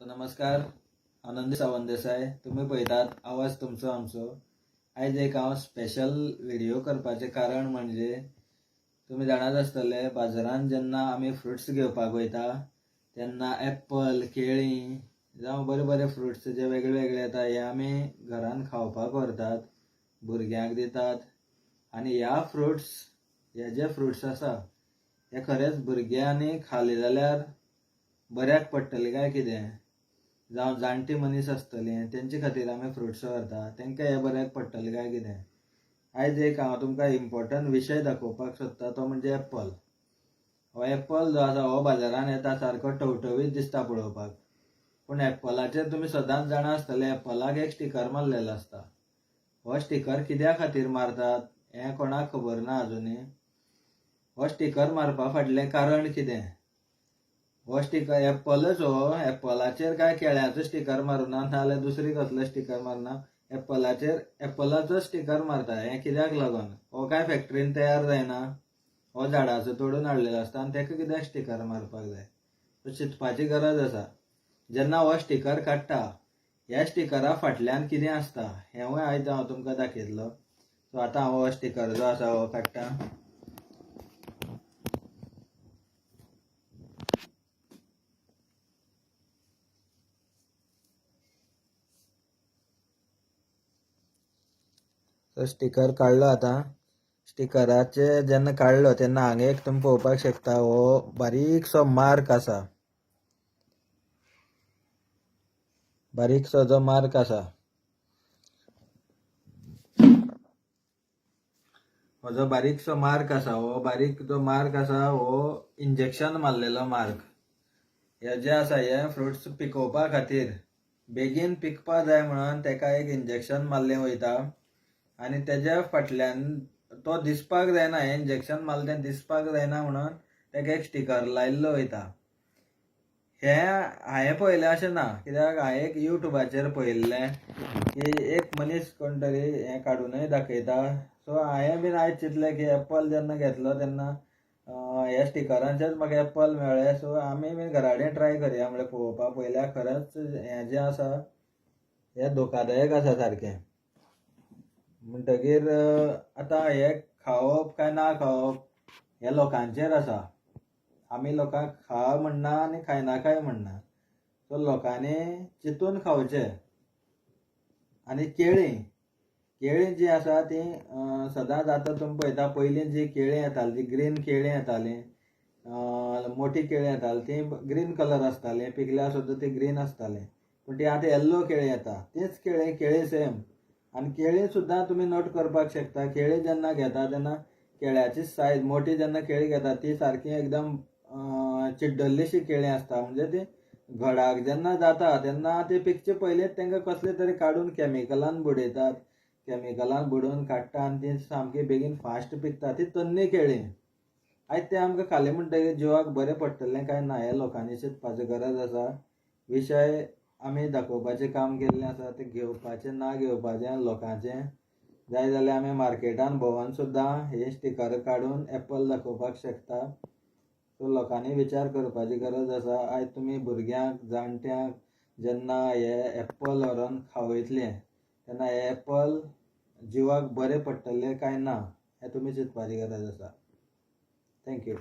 So नमस्कार आनंदी सावंत देसाय तुम्ही पळयतात आवाज तुमचो आमचो. आयज एक हांव स्पेशल व्हिडिओ करपाचें कारण म्हणजे तुमी जाणात आसतले बाजारांत जेन्ना आमी फ्रुट्स घेवपाक वयता तेन्ना एप्पल केळीं जावं बरे बरे फ्रुट्स जे वेगळे वेगळे येता हे आमी घरान खावपाक व्हरतात भुरग्यांक दितात. आनी ह्या फ्रुट्स हे जे फ्रुट्स आसा हे खरेंच भुरग्यांनी खाले जाल्यार बऱ्याक पडटले काय कितें? जावं जाणटे मनीस आसतले तेंचे खातीर आमी फ्रुट्स व्हरता. तेंकां हे बऱ्याक पडटलें काय कितें? आयज एक हांव तुमकां इम्पॉर्टंट विशय दाखोवपाक सोदता तो म्हणजे एप्पल हो एप्पल जो आसा हो बाजारान येता सारको टवटवीत दिसता पळोवपाक. पूण एप्पलाचेर तुमी सदांच जाणा आसतले एप्पलाक एक स्टिकर मारलेलो आसता. हो स्टिकर कित्या खातीर मारतात हें कोणाक खबर ना आजुनी हो स्टिकर मारपा फाटलें कारण कितें? हो स्टिकर एप्पलच हो. एप्पलाचेर काय केळ्याचो स्टिकर मारुना नाजाल्यार दुसरी कसलो स्टिकर मारना एप्पलाचेर एप्पलाचो स्टिकर मारता हें कित्याक लागून? हो काय फॅक्टरीन तयार जायना. हो झाडाचो तोडून हाडलेलो आसता आनी तेका कित्याक स्टिकर मारपाक जाय? सो चिंतपाची गरज आसा. जेन्ना हो स्टिकर काडटा ह्या स्टिकरा फाटल्यान कितें आसता? हेंवूय आयज हांव तुमकां दाखयतलो. सो आतां हांव हो स्टिकर जो आसा हो काडटा. तो स्टिकर काडलो आतां स्टिकराचे जेन्ना काडलो तेन्ना हांगा एक तुमी पळोवपाक शकता. हो बारीकसो मार्क आसा बारीकसो जो मार्क आसा हो जो बारीकसो मार्क आसा हो बारीक जो मार्क आसा हो इंजेक्शन मारलेलो मार्क हे जे आसा हे फ्रुट्स पिकोवपा खातीर बेगीन पिकपा जाय म्हणून तेका एक इंजेक्शन मारलें वयता. आनी तेज्या फाटल्यान तो दिसपाक जायना हें इंजेक्शन मारलें तें दिसपाक जायना म्हणून ताका एक स्टिकर लायल्लो वयता. हें हांवें पळयलें अशें ना कित्याक हांवें एक युट्यूबाचेर पळयल्लें की एक मनीस कोण तरी हें काडूनय दाखयता. सो हांवें बीन आयज चिंतलें की एप्पल जेन्ना घेतलो तेन्ना ह्या स्टिकरांचेच म्हाका एप्पल मेळ्ळे. सो आमी बीन घरा कडेन ट्राय करया म्हणल्यार पळोवपा पयल्यार खरेंच हें जें आसा हें धोकादायक आसा सारकें. म्हणटगीर आतां हें खावप काय ना खावप हें लोकांचेर आसा. आमी लोकांक खा म्हणना आनी खायना काय म्हणना. सो लोकांनी चिंतून खावचें. आनी केळीं केळीं जीं आसा तीं सदांच आतां तुमी पळयता पयलीं जीं केळीं येतालीं जीं ग्रीन केळीं येतालीं मोठी केळीं येतालीं तीं ग्रीन कलर आसतालीं पिकल्यार सुद्दां तीं ग्रीन आसतालीं. पूण तीं आतां येल्लो केळीं येता. तींच केळीं केळीं सेम. आनी केळी सुद्दां तुमी नोट करपाक शकता. केळी जेन्ना घेता तेन्ना केळ्याची सायज मोठी जेन्ना केळी घेता ती सारकी एकदम चिड्डल्लीशी केळीं आसता म्हणजे ती घडाक जेन्ना जाता तेन्ना ते पिकचे पयलींच तेंकां कसले तरी काडून कॅमिकलान बुडयतात. कॅमिकलान बुडोवन काडटा आनी ती सामकी बेगीन फास्ट पिकता. ती तन्नी केळीं. आयज ते आमकां खालें म्हणटकीर जिवाक बरें पडटलें काय ना हें लोकांनी चिंतपाची गरज आसा. विशय आमी दाखोवपाचें काम केल्लें आसा तें घेवपाचें ना घेवपाचें लोकांचें. जाय जाल्यार आमी मार्केटान भोंवून सुद्दां हे स्टिकर काडून एप्पल दाखोवपाक शकता. सो लोकांनी विचार करपाची गरज आसा. आयज तुमी भुरग्यांक जाणट्यांक जेन्ना हे एप्पल व्हरोन खावयतले तेन्ना हे एप्पल जिवाक बरें पडटलें काय ना हें तुमी चिंतपाची गरज आसा. थँक्यू